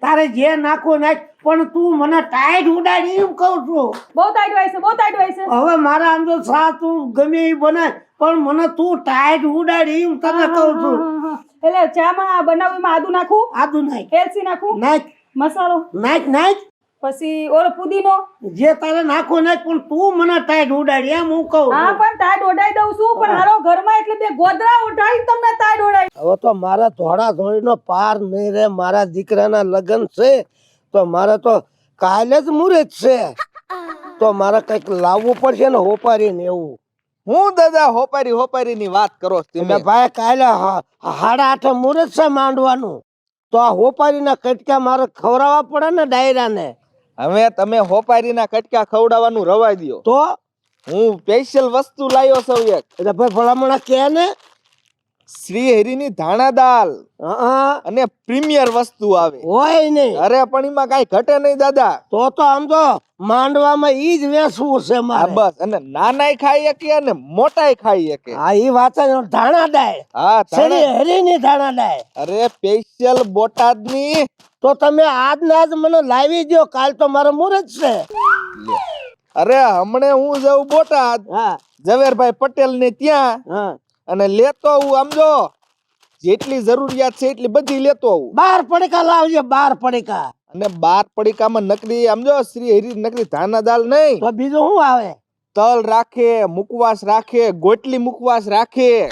તારે જે નાખો નાખ પણ તું મને ટાઈટ ઉડાડી એમ કહું છું. બહુ ટાઈટ હોય છે બહુ ટાઈટ હોય છે. હવે મારા આમ તો સા તું ગમે એ બનાય પણ મને તું ટાઈટ ઉડાડી એમ તને કહું છું. એટલે ચામાં બનાવવામાં આદુ નાખું? આદુ નાખ. એલસી નાખું? નાખ. મસાલો? નાખ નાખ. પછી ઓલો પુદીનો? જે તારે નાખો ને પણ તું મને ટાઈટ ઉડાડી એમ હું કહું હા પણ ટાઈટ ઉડાઈ દઉં છું પણ હારો ઘરમાં એટલે બે ગોદરા ઓઢાડી તમને ટાઈટ ઓઢાઈ હવે તો મારા ધોળા ધોળીનો પાર નહીં રે મારા દીકરાના લગ્ન છે તો મારે તો કાલે જ મુહૂર્ત છે. તો મારે કંઈક લાવવું પડશે ને હોપારી ને એવું. હું દાદા હોપારી હોપારી ની વાત કરો તમે? ભાઈ કાલે હા- હાડા આઠે મુહૂર્ત છે માંડવાનું. તો આ હોપારીના કટકા મારે ખવડાવવા પડે ને ડાયરાને? હવે તમે હોપારી ના કટકા ખવડાવવાનું રવા દો તો? હું સ્પેશિયલ વસ્તુ લાવ્યો છું એક. એટલે ભાઈ ભલામણા કે ને? શ્રી હરિની ધાણા દાલ. અને પ્રીમિયર વસ્તુ આવે. હોય નહીં અરે પણ એમાં કાંઈ ઘટે નહીં દાદા. તો તો આમ તો માંડવામાં ઈ જ વેસવું છે મારે. બસ. અને નાનાય ખાઈ શકે અને મોટાય ખાઈ શકે હા ઈ વાત ધાણા દાય હા શ્રી હરીની ધાણા દાય અરે સ્પેશિયલ બોટાદની તો તમે આજ ને આજ મને લાવી દો કાલ તો મારો મુહૂર્ત છે. અરે હમણે હું જઉં બોટાદ. હા. ઝવેરભાઈ પટેલ ને ત્યાં. હા. અને લેતો હું સમજો જેટલી જરૂરિયાત છે એટલી બધી લેતો આવું. બાર પડીકા લાવજે બાર પડીકા. અને બાર પડીકામાં નકરી સમજો શ્રી હરી નકરી ધાના દાલ નહીં. તો બીજું શું આવે? તલ રાખે મુકવાસ રાખે ગોટલી મુકવાસ રાખે.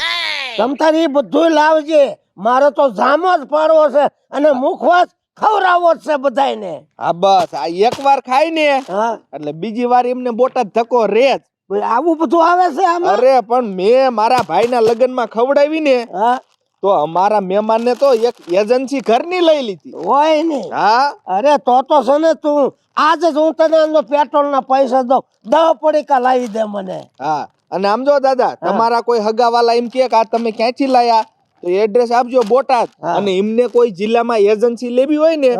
તમતારી બધું લાવજે. મારે તો જામો જ પાડવો છે. અને મુખવાસ ખવડાવવો જ છે બધાયને. હા બસ. આ એક વાર ખાય ને હા. એટલે બીજી વાર એમને બોટાદ ધક્કો રે જ. આવું બધું આવે છે આમાં? અરે પણ મેં મારા ભાઈના લગ્નમાં ખવડાવી ને હા. તો અમારા મહેમાનને તો એક એજન્સી ઘરની લઈ લીધી. હોય ને. હા. અરે તો તો છે ને તું આજે જ હું તને પેટ્રોલ પેટ્રોલના પૈસા દઉં. દહ પડીકા લાવી દે મને. હા. અને આમ જો દાદા તમારા કોઈ હગાવાલા એમ કે આ તમે ક્યાંથી લાયા? તો એડ્રેસ આપજો બોટાદ. અને એમને કોઈ જિલ્લામાં એજન્સી લેવી હોય ને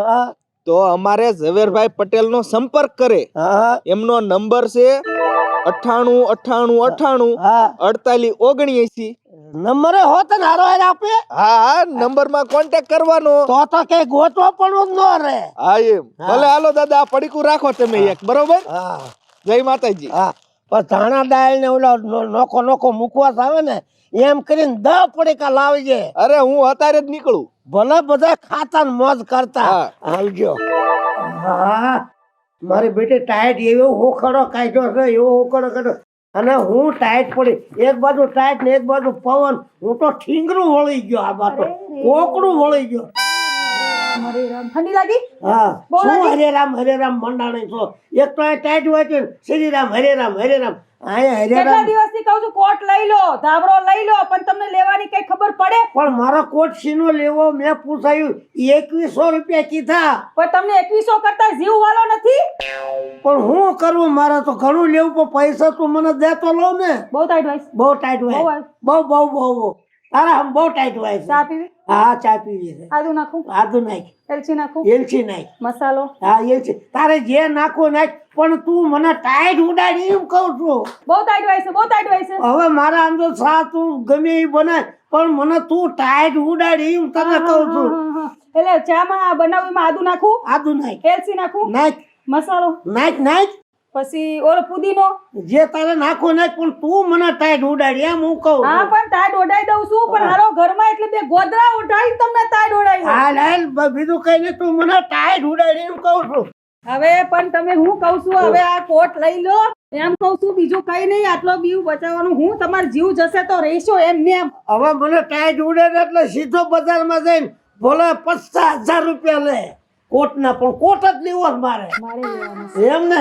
તો અમારે ઝવેરભાઈ પટેલ નો સંપર્ક કરે. એમનો નંબર છે અઠાણું અઠાણું અઠાણું અડતાલીસ ઓગણએસી નંબરે હોત ને હારો હાર આપે. હા હા નંબરમાં કોન્ટેક કરવાનો. તો તો કઈ ગોતવા પણ ન રે હા એમ. ભલે હાલો દાદા આ પડીકું રાખો તમે એક બરોબર? હા. જય માતાજી. હા. પણ ધાણા દાળ ને ઓલા નોખો નોખો મુકવાસ આવે ને એમ કરીને દસ પડીકા લાવજે અરે હું અત્યારે જ નીકળું. ભલે બધા ખાતા મોજ કરતા. આવજો હા મારી બેટી ટાઈટ એવો હોખડો કાઢ્યો છે એવો હોખડો કાઢ્યો. અને હું ટાઈટ પડી. એક બાજુ ટાઈટ ને એક બાજુ પવન. હું તો ઠીંગરું વળી ગયો આ બાતો કોકડું વળી ગયો. ઠંડી લાગી હા. શું હરે રામ હરે રામ મંડાણી છો? એક તો ટાઈટ હોય છે શ્રી રામ હરે રામ હરે રામ કેટલા દિવસથી કહું છું કોટ લઈ લો ધાબળો લઈ લો પણ તમને લેવાની કઈ ખબર પડે? પણ મારો કોટ સીનો લેવો મેં પૂછાયું એકવીસો રૂપિયા કીધા. પણ તમને એકવીસો કરતા જીવ વાલો નથી? પણ હું કરવું મારે તો ઘણું લેવું પણ પૈસા તું મને દેતો લઉં ને. બહુ ટાઈટ વાઈસ બહુ ટાઈટ હોય. બહુ બહુ બહુ તારા બહુ ટાઈટ વાઈસ ચા પીવી? હા ચા પીવી છે. આદુ નાખું? આદુ નાખ. એલચી નાખું? એલચી નાખ. મસાલો? હા એલચી. તારે જે નાખવું નાખ પણ તું મને ટાઈટ ઉડાડી એમ કહું છું. બહુ ટાઈટ હોય છે બહુ ટાઈટ હોય છે. હવે મારા આમ તો સા તું ગમે એ બનાય પણ મને તું ટાઈટ ઉડાડી એમ તને કહું છું. એટલે ચામાં બનાવવામાં આદુ નાખું? આદુ નાખ. એલસી નાખું? નાખ. મસાલો? નાખ નાખ. પછી ઓલો પુદીનો? જે તારે નાખો નાખ પણ તું મને ટાઈટ ઉડાડી એમ હું કહું હા પણ ટાઈટ ઉડાઈ દઉં છું પણ હારો ઘરમાં એટલે બે ગોદરા ઓઢાડી તમને ટાઈટ ઉડાઈ. હાલ હાલ બીજું કઈ નહીં તું મને ટાઈટ ઉડાડી એમ કહું છું. હવે પણ તમે હું કહું છું હવે આ કોટ લઈ લો. એમ કહું છું બીજું કઈ નહીં આટલો બીવ બચાવવાનું. હું તમારો જીવ જશે તો રહેશો એમ ને એમ. હવે મને ટાઈટ ઉડાડે એટલે સીધો બજારમાં જઈને બોલે પચાસ હજાર રૂપિયા લે. કોટના પણ કોટ જ લેવો મારે. એમ ને?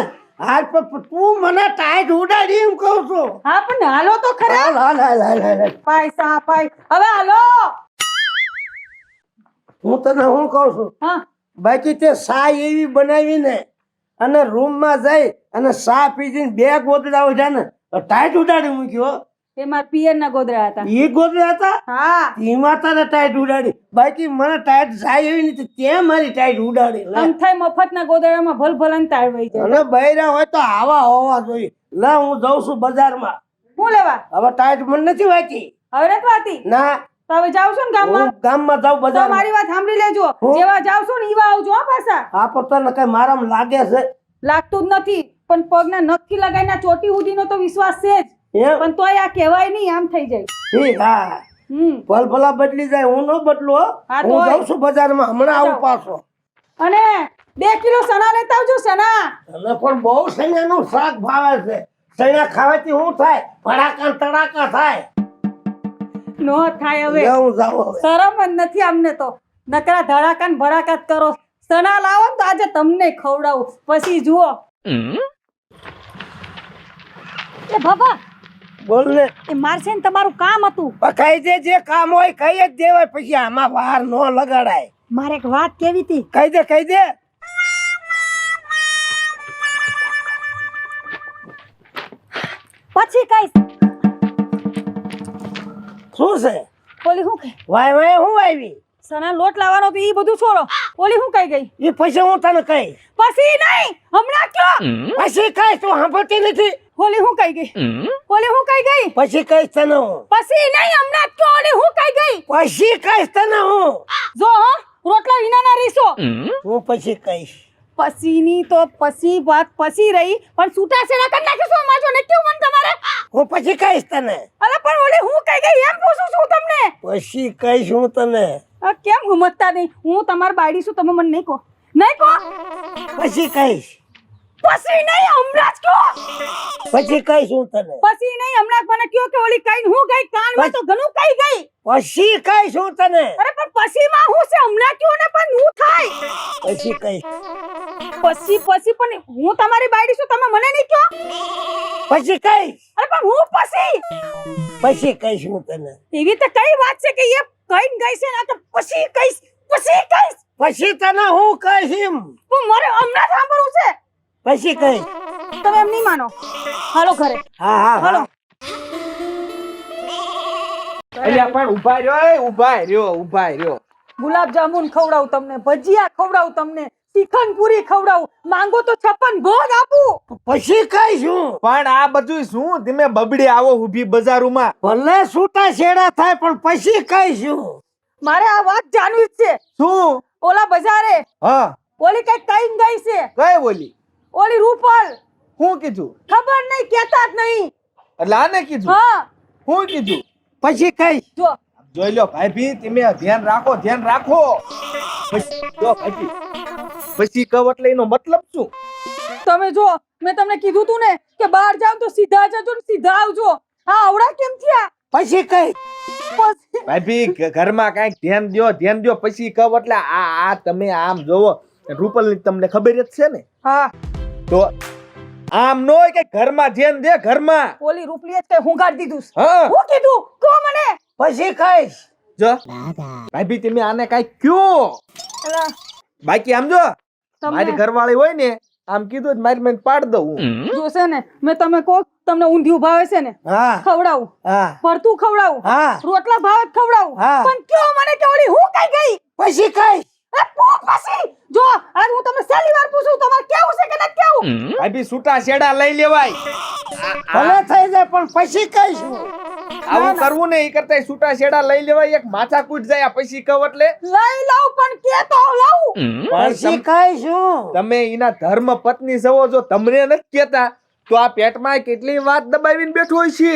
તું મને ટાઈટ ઉડાડી એમ કહું છું. હા પણ હાલો તો ખરા. હાલ હાલ હાલ હાલ. પૈસા હવે હાલો. હું તને હું કહું છું? હા. બાકી તે સા એવી બનાવીને અને રૂમમાં જઈ અને સા પીજીને બે ગોદડા ઉઠ્યા ને ટાઈટ ઉડાડી મૂક્યો એ મારા પિયર ના ગોદરા હતા. એ ગોદડા હતા? હા. એમાં તારે ટાઈટ ઉડાડી. બાકી મને ટાઈટ જાય એવી નથી તે મારી ટાઈટ ઉડાડી. આમ થાય મફત ના ગોદડામાં ભલ ભલન તાળવાઈ જાય. અને બૈરા હોય તો આવા હોવા જોઈએ. લા હું જઉં છું બજારમાં. શું લેવા? હવે ટાઈટ મને નથી વાંચી હવે નથી ના. તો હવે જાવ છો ને ગામમાં? હું ગામમાં જાવ બજાર મારી વાત સાંભળી લેજો. જેવા જાવ છો ને એવા આવજો હા પાછા. આ પર ને કઈ મારામ લાગે છે? લાગતું જ નથી પણ પગના નખથી લગાઈને ચોટી સુધીનો તો વિશ્વાસ છે જ. પણ તોય આ કહેવાય નહીં આમ થઈ જાય. હા ભલ ભલા બદલી જાય હું ન બદલો હું. જાઉં છું બજારમાં હમણાં આવું. પાછો. અને બે કિલો સના લેતા આવજો સના અને પણ બહુ સૈયાનું શાક ભાવે છે. સૈયા ખાવાથી શું થાય? ભડાકા તડાકા થાય. નો થાય હવે. જાઉં હવે. શરમ જ નથી અમને તો. નકરા ધડાકા ભડાકા કરો. સણા લાવો તો આજે તમને ખવડાવું. પછી જુઓ. એ બાબા બોલ ને. એ મારશે ને તમારું કામ હતું. કઈ દે જે કામ હોય કઈ જ દેવાય. પછી આમાં વાર ન લગાડાય. મારે એક વાત કેવી હતી? કહી દે કહી દે. પછી કઈશ શું છે? ઓલી હું કઈ? વાય વાય હું આવી સના લોટ લાવવાનો તો ઈ બધું છોડો. ઓલી હું કઈ ગઈ? એ પછી હું તને કઈ? પછી નહીં હમણાં કયો? પછી કઈ તું સાંભળતી નથી? ઓલી હું કઈ ગઈ? ઓલી હું કઈ ગઈ? પછી કઈ તને હું? પછી નહીં હમણાં કયો ઓલી હું કઈ ગઈ? પછી કઈ તને હું? જો હો રોટલા વિનાના રીસો હું પછી કઈશ પછીની તો પછી વાત પછી રહી પણ છૂટા છેડા કરી નાખીશું અમાર જો ને કેવું મન તમારે? હું પછી કહીશ તને. અરે પણ ઓલી હું કઈ ગઈ? એમ પૂછું છું તમને. પછી કહીશ હું તને. કેમ કેમ સમજતા નહીં? હું તમારે બાયડી છું તમે મને નહીં કહો. નહીં કહો? પછી કઈશ પછી નહીં હમણાં જ કહો. પછી કઈ શું તને. પછી નહીં હમણાં મને કયો કે ઓલી કઈ હું ગઈ? કાનમાં તો ઘણું કઈ ગઈ. પછી કઈ શું તને. અરે પણ પછીમાં હું છે? હમણાં કયો ને પણ હું થાય. પછી કઈ પછી પછી પણ હું તમારી બાયડી છું તમે મને નહીં કયો પછી કઈ અરે પણ હું પછી? પછી કઈ શું તને. એવી રીતે કઈ વાત છે કે એ કઈ ગઈ છે ને તો પછી કઈ પછી કઈ પછી તને હું કહીશ હું મારે હમણાં સાંભળું સાંભળવું છે. પછી કઈ? તમે એમ નહીં માનો. હાલો ઘરે. હા હા હાલો. અલ્યા પણ ઊભા રહ્યો એ ઊભા રહ્યો ઊભા રહ્યો. ગુલાબ જામુન ખવડાવું તમને ભજીયા ખવડાવું તમને શ્રીખંડ પૂરી ખવડાવું માંગો તો છપ્પન ભોગ આપું. પછી કઈ શું? પણ આ બધું શું? તમે બબડી આવો ઊભી બજારોમાં. ભલે છૂટા છેડા થાય પણ પછી કઈ શું? મારે આ વાત જાણવી જ છે. શું? ઓલા બજારે હા. ઓલી કઈ કઈ ગઈ છે. કઈ બોલી ઓલી રૂપલ. હું કીધું? ખબર નહીં કેતા જ નહીં. એટલે આને કીધું? હા. હું કીધું? પછી કઈ? જો. જોઈ લો ભાઈ તમે ધ્યાન રાખો ધ્યાન રાખો. પછી જો ભાઈ પછી કહો એટલે એનો મતલબ શું? તમે જો મેં તમને કીધું તું ને કે બહાર જાવ તો સીધા જજો ને સીધા આવજો. હા આવડા કેમ થયા? પછી કઈ? પછી ભાઈ ઘ- ઘરમાં કંઈક ધ્યાન દ્યો ધ્યાન દ્યો પછી કહો એટલે આ આ તમે આમ જોવો. રૂપલની તમને ખબર જ છે ને? હા. તો આમ નો કે ઘરમાં ધ્યાન દે ઘરમાં. ઓલી રૂપલીએ કે હું કાઢી દીધું. હા. હું કીધું? કહો મને. પછી ખાઈશ. જો. ભાઈ તમે આને કાઈ કયો? બાકી આમ જો. મારી ઘરવાળી હોય ને આમ કીધું જ મારી મને પાડ દઉં. હું જોશે ને મેં તમે કહો તમને ઊંધિયું ભાવે છે ને હા. ખવડાવું. હા. ભરતું ખવડાવું. હા. રોટલા ભાવે ખવડાવું. હા. પણ કયો મને કે ઓલી હું કઈ ગઈ? પછી કઈશ એ પો જો આજ હું તમને પહેલી વાર પૂછું તમારે કેવું છે કે નથી કેવું? ભાઈ છૂટા છેડા લઈ લેવાય. ભલે થઈ જાય પણ પછી કઈશ આવું કરવું ને કરતા છૂટા છેડા લઈ લેવાય એક માથા કૂટ જાય પછી કહો એટલે. લઈ લઉં પણ કે તો લઉં? પછી તમ- તમે એના ધર્મ પત્ની સવો જો તમને નથી કેતા તો આ પેટમાં કેટલી વાત દબાવીને બેઠો હોય છે?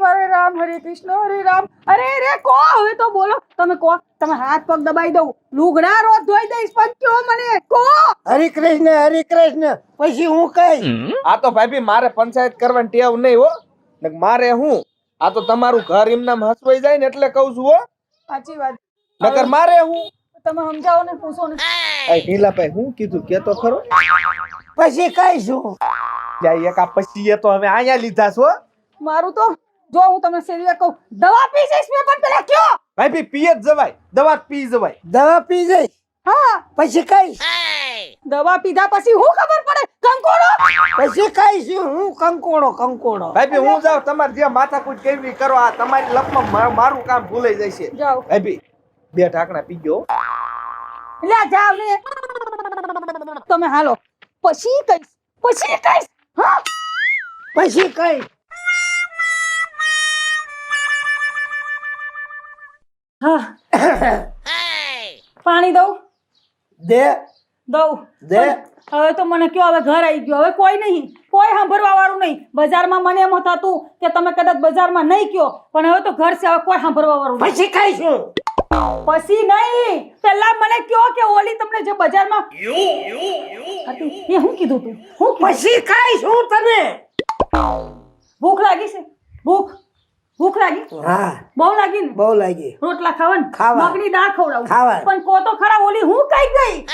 હરે હરે રામ હરે કૃષ્ણ હરે રામ. અરે રે કો હવે તો બોલો. તમે કો તમે હાથ પગ દબાઈ દઉં. લુગડા રોજ ધોઈ દઈશ પણ કયો મને કો હરે કૃષ્ણ હરે કૃષ્ણ. પછી હું કઈ? આ તો ભાઈ મારે પંચાયત કરવાની ટેવ નહીં હો. ને મારે હું? આ તો તમારું ઘર એમના હસવાઈ જાય ને એટલે કહું છું હો. સાચી વાત. નકર મારે હું? તમે સમજાવો ને પૂછો ને. એ ઢીલાભાઈ હું કીધું? કે તો ખરો? પછી કઈ છું? જાય એક આ પછી એ તો હવે અહીંયા લીધા છો મારું તો જો હું તમને સેવી કહું દવા પી જઈશ મેં પણ પેલા કયો. ભાઈ ભી પીએ જ જવાય. દવા પી જવાય. દવા પી જઈશ? હા. પછી કઈ દવા પીધા પછી હું ખબર પડે? કંકોડો? પછી કઈશ હું. કંકોડો કંકોડો. ભાઈ ભી હું જાઉં. તમારે જે માથાકૂટ કેવી કરો આ તમારી લપમાં મારું કામ ભૂલાઈ જાય છે જાઓ. ભાઈ ભી બે ઢાંકણા પી ગયો. લે જાવ ને તમે હાલો. પછી કઈશ પછી કઈશ હા. પછી કઈશ હા. પાણી દઉં? દે. દઉં. દે. હવે તો મને કયો હવે ઘર આવી ગયો. હવે કોઈ નહીં. કોઈ સાંભળવા વાળું નહીં. બજારમાં મને એમ થતું કે તમે કદાચ બજારમાં નહીં કયો. પણ હવે તો ઘર છે. હવે કોઈ સાંભળવા વાળું પછી ખાઈશું. પછી નહીં. પેલા મને કયો કે ઓલી તમને જે બજારમાં એ હું કીધું તું? હું? પછી ખાઈશું તને. ભૂખ લાગી છે. ભૂખ ભૂખ લાગી? હા. બહુ લાગી ને? બહુ લાગી. રોટલા ખાવા ને? ખાવા. મગની દાળ ખવડાવું ખાવા. પણ કો તો ખરા ઓલી હું કઈ ગઈ?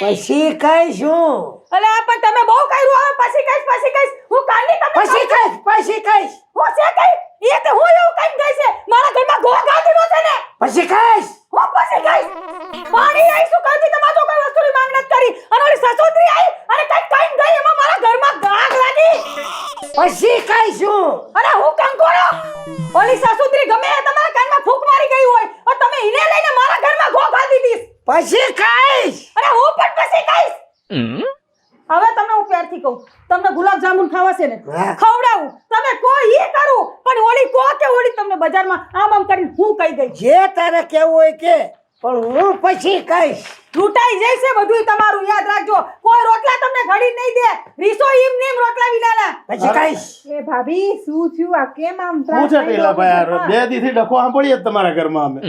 પછી ખાઈશું. અલે આ પણ તમે બહુ કર્યું હવે પછી કઈશ પછી કઈશ હું કાલની તમને પછી કઈશ પછી ખાઈશ હું છે કઈ? એ તો હું એવું કઈ ગઈ છે? મારા ઘરમાં ગો ગાડીનો છે ને? પછી કઈશ હું પછી કઈશ પાણી આઈ શું કાંથી તમાર તો કોઈ વસ્તુની માંગ નથી કરી? અને ઓલી સસોદરી આઈ અને કઈ કઈ ગઈ એમાં મારા ઘરમાં ગાગ લાગી. પછી ખાઈશું અરે હું કંકોડો ઓલી સસુત્રી ગમે એ તમારા કાનમાં ફૂંક મારી ગઈ હોય અને તમે ઈને લઈને મારા ઘરમાં ગો ગાડી દીધી પછી ખાઈશ અરે હું પણ પછી કહીશ. હવે તમને હું પ્યારથી કહું તમને ગુલાબ જામુન ખાવાશે ને? ખવડાવું. તમે કોઈ ઈ કરું પણ ઓલી કો કે ઓલી તમને બજારમાં આમ આમ કરીને હું કહી ગઈ જે તારે કેવું હોય કે પણ હું પછી કહીશ. લૂંટાઈ જશે બધું તમારું યાદ રાખજો. કોઈ રોટલા તમને ઘડી નહીં દે. રીસો ઈમ નીમ રોટલા વિનાના. પછી કહીશ. એ ભાભી શું થયું? આ કેમ આમ શું છે પેલા ભાઈ બે દીથી ડખો સાંભળીએ તમારા ઘરમાં અમે.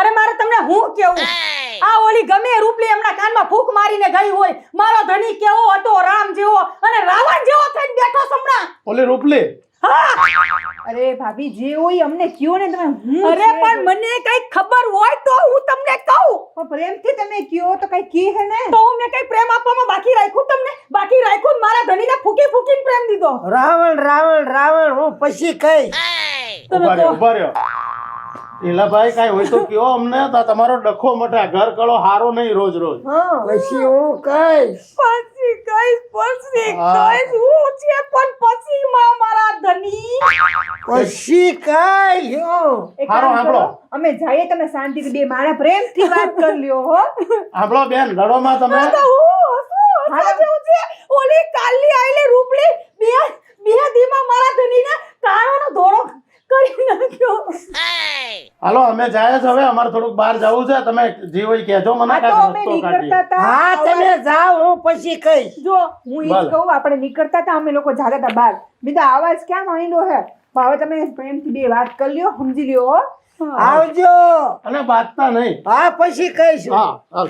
અરે મારે તમને હું કેવું? આ ઓલી ગમે રૂપલી એમના કાનમાં ફૂક મારીને ગઈ હોય. મારો ધણી કેવો હતો રામ જેવો અને રાવણ જેવો થઈને બેઠો સમણા ઓલી રૂપલી? અરે ભાભી જે હોય અમને કયો ને તમે હું અરે પણ મને કઈ ખબર હોય તો હું તમને કહું. પણ પ્રેમથી તમે કયો તો કઈ કી હે ને? તો મેં કઈ પ્રેમ આપવામાં બાકી રાખ્યું તમને? બાકી રાખ્યું મારા ધણીને ફૂકી ફૂકીને પ્રેમ દીધો. રાવણ રાવણ રાવણ હું પછી કઈ તમે કહો. ઊભા રહ્યો. ટીલાભાઈ કાંઈ હોય તો કયો અમને? તમારો ડખો મટા ઘર કળો હારો નહીં રોજ રોજ પછી હું કઈ પછી કઈશ પછી. કઈશ હું છે? પણ પછી માં મારા ધની. પછી કઈ હું. હારો હાંભળો. અમે જઈએ તમે શાંતિથી બે મારા પ્રેમથી વાત કરી લ્યો હો. સાંભળો બેન લડોમાં તમે? તો હું હસું હસું જેવું છે? ઓલી કાલી આઈલે રૂપડી બે બે દીમાં મારા ધણીને કાળોનો ધોળો કરી નાખ્યો. હાલો અમે જાય છે હવે. અમારે થોડુંક બહાર જવું છે. તમે જે હોય કહેજો મને તો અમે રસ્તો નીકળતા હતા. હા તમે જાઓ હું પછી ખાઈશ જો હું એ કહું આપણે નીકળતા હતા અમે લોકો જાતા હતા બહાર. બીજા આવાજ ક્યાં માંડ્યો હે? હવે તમે પ્રેમથી બે વાત કરી લ્યો સમજી લ્યો હો. આવજો. અને વાતતા નહીં. હા પછી કહીશ. હા હાલ.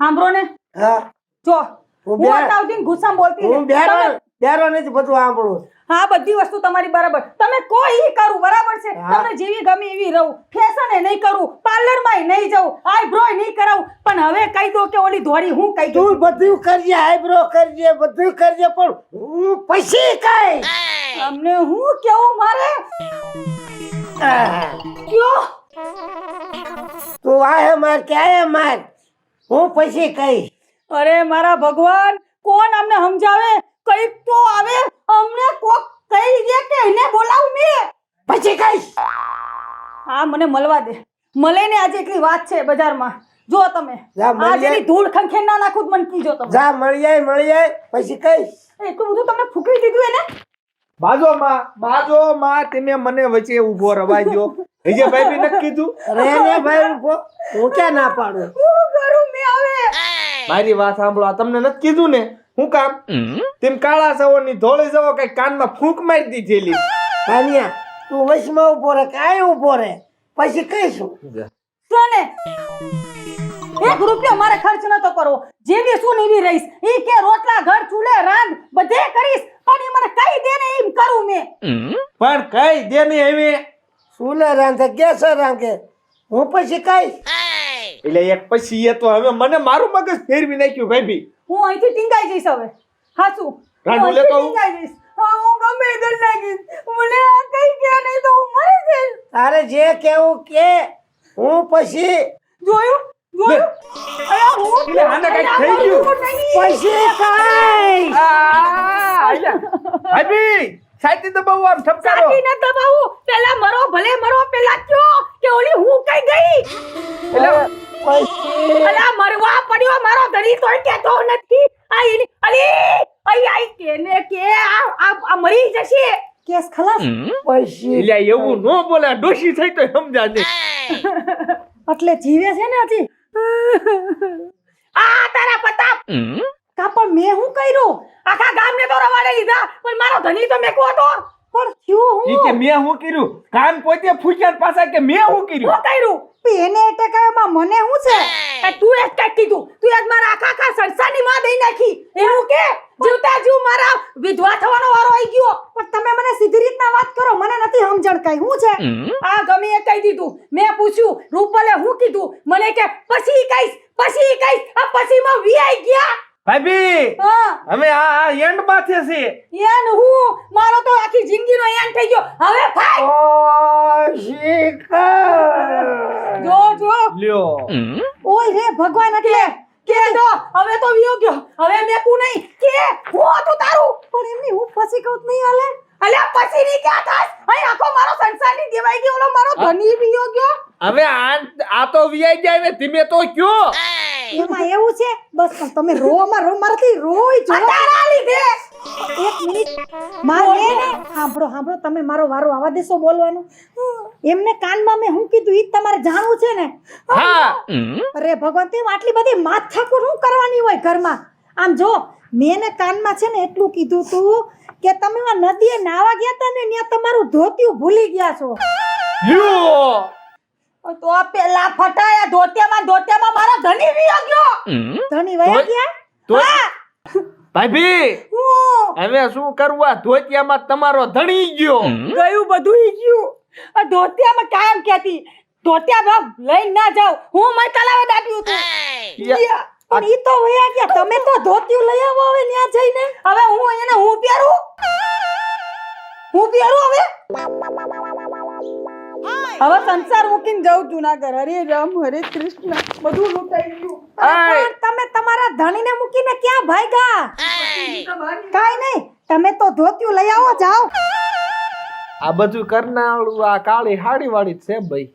સાંભળો ને. હા. જો હું અટાવતી ગુસ્સામાં બોલતી હું ને. તમે- નથી બધું સાંભળું હા બધી વસ્તુ તમારી બરાબર. તમે કોઈ ઈ કરું બરાબર છે? તમને જેવી ગમે એવી રહું. ફેશન એ નહીં કરું પાર્લરમાં નહીં જવું આઈબ્રો નહીં કરાવું. પણ હવે કહી દો કે ઓલી ધોરી હું કહી તું બધું કરજે આઈબ્રો કરજે બધું કરજે પણ હું પછી કઈ? તમને હું કેવું મારે. કયો? તું આહે માર કે આહે માર? હું પછી કઈ અરે મારા ભગવાન કોણ અમને સમજાવે? કંઈક તો આવે? અમને કોક કહી દે કે એને બોલાવું મે. પછી ખાઈશ હા મને મળવા દે. મળે ને આજે એટલી વાત છે બજારમાં. જો તમે. જા, મળી આ જેની જાય. ધૂળ ખંખેર ના નાખું મન મને કીજો તમે. જા મળી જાય મળી જાય પછી ખાઈશ એટલું બધું તમને ફૂકી દીધું એને? બાજો માં બાજો માં તમે મને વચ્ચે ઊભો રવાજો હજે ભાઈ બી નક્કી કીધું? અરે ને ભાઈ ઊભો. હું ક્યાં ના પાડું? હું કરું મેં હવે. મારી વાત સાંભળો આ તમને નથી કીધું ને? હું કામ? તેમ કાળા સવો ની ધોળી સવો કઈ કાનમાં ફૂંક મારી દીધેલી. કાનિયા તું વચમાં ઊભો રે કાય ઊભો રે પછી કહીશું. સોને એક રૂપિયો મારે ખર્ચ નતો કરવો. જેવી શું નીવી એવી રહીશ. ઈ કે રોટલા ઘર ચૂલે રાંધ બધે કરીશ પણ ઈ મને કઈ દે ને એમ કરું મેં. પણ કઈ દે ને હવે ચૂલે રાંધે ગેસ રાંધે. હું પછી કઈ એટલે એક પછી એ તો હવે મને મારું મગજ ફેરવી નાખ્યું ભાઈ હું અહીંથી ટીંગાઈ જઈશ હવે. હાસુ રાંડુલે લેતો ટીંગાઈ જઈશ. હું ગમે એ કરી નાખીશ. મને આ કઈ કે નહીં તો હું મરી જઈશ. તારે જે કેવું કે હું પછી જોયું? જોયું? અરે હું એટલે આને કાંઈક આ થઈ ગયું. મારું નહીં. પછી ખાઈશ આ, આયલા. ભાઈ બી છાતી દબાવો આમ ઠપકારો. સાચી ન દબાવું. પેલા મરો ભલે મરો પેલા કયો કે ઓલી હું કઈ ગઈ? એટલે પછી? અલા મરવા પડ્યો મારો ધણી તોય કેતો નથી. આ ઈની- અલી આઈ આઈ કેને કે આ મરી જશે. કેસ ખલાસ? પછી? એટલે એવું નો બોલે ડોશી થઈ તો સમજાજે. એટલે જીવે છે ને હજી? આ તારા પતા કા પણ મેં શું કર્યું? આખા ગામને તો રવાડે લીધા પણ મારો ધણી તો મેકો હતો પણ થયું હું કે મેં હું કર્યું? કાન પોતે ફૂક્યા પાછા કે મેં હું કર્યું? શું કર્યું? એને અટકાવવામાં મને શું છે? તું એક કઈ કીધું. તું આજ મારા આખા આખા સંસારની માં દઈ નાખી. એવું કે? જીવતા જીવ મારા વિધવા થવાનો વારો આવી ગયો. પણ તમે મને સીધી રીતના વાત કરો મને નથી સમજણ કઈ. શું છે? આ ગમે એ કહી દીધું. મેં પૂછ્યું રૂપલે હું કીધું? મને કે પછી કઈશ પછી કઈશ આ પછી માં વીઆઈ ગયા. ભાભી હા. અમે આ આ એન્ડ માથે છે એન હું? મારો તો આખી જિંદગીનો એન્ડ થઈ ગયો. હવે ફાઈ ઓ શિખર! લ્યો. ઓય રે ભગવાન એટલે. કે દો હવે તો વિયો ગયો. હવે મેકું નહીં. કે? હું હતું તારું. પણ એમની હું ફસી કઉત નહીં હાલે. અલે પછી ની ક્યાં થાસ અહીં આખો મારો સંસારની દેવાઈ ગયો. ઓલો મારો ધની વિયો ગયો. હવે આ આ તો વીઆઈ જાય ધીમે તો કયો એમાં એવું છે? બસ પણ તમે માં રો મારાથી રોય જો તારા લીધે. એક મિનિટ. મારે ને સાંભળો સાંભળો તમે મારો વારો આવા દેશો બોલવાનું. એમને કાનમાં મેં હું કીધું ઈ તમારે જાણવું છે ને? હા. અરે ભગવાન તેમ આટલી બધી માથાકૂટ શું કરવાની હોય ઘરમાં? આમ જો મેં ને કાનમાં છે ને એટલું કીધું તું કે તમે આ નદીએ નાવા ગયા હતા ને ત્યાં તમારું ધોતિયું ભૂલી ગયા છો. લ્યો. તો પેલા ફટાયા ધોતિયામાં ધોતિયામાં મારો ધણી વિયો ગયો ધણી વયા ગયા? તો ભાભી હવે શું કરવું આ ધોતિયામાં તમારો ધણી ગયો. ગયું બધું ઈ ગયું. આ ધોતિયામાં કાયમ કહેતી ધોતિયા ભાવ લઈને ના જાવ હું મય તલાવે દાટ્યું હતું પણ ઈ તો વયા ગયા. તમે તો ધોતિયું લઈ આવો હવે ત્યાં જઈને. હવે હું એને હું પહેરું? હું પહેરું હવે? હવે સંસાર મૂકીને જાઉં જુનાગઢ. હરે રામ હરે કૃષ્ણ. બધું લૂંટાઈ ગયું. તમે તમારા ધણીને મૂકીને ક્યાં ભાગ્યા? કાઈ નહીં. તમે તો ધોતિયું લઈ આવો જાઓ. આ બધું કરનારું આ કાળી હાડી વાળી છે ભાઈ.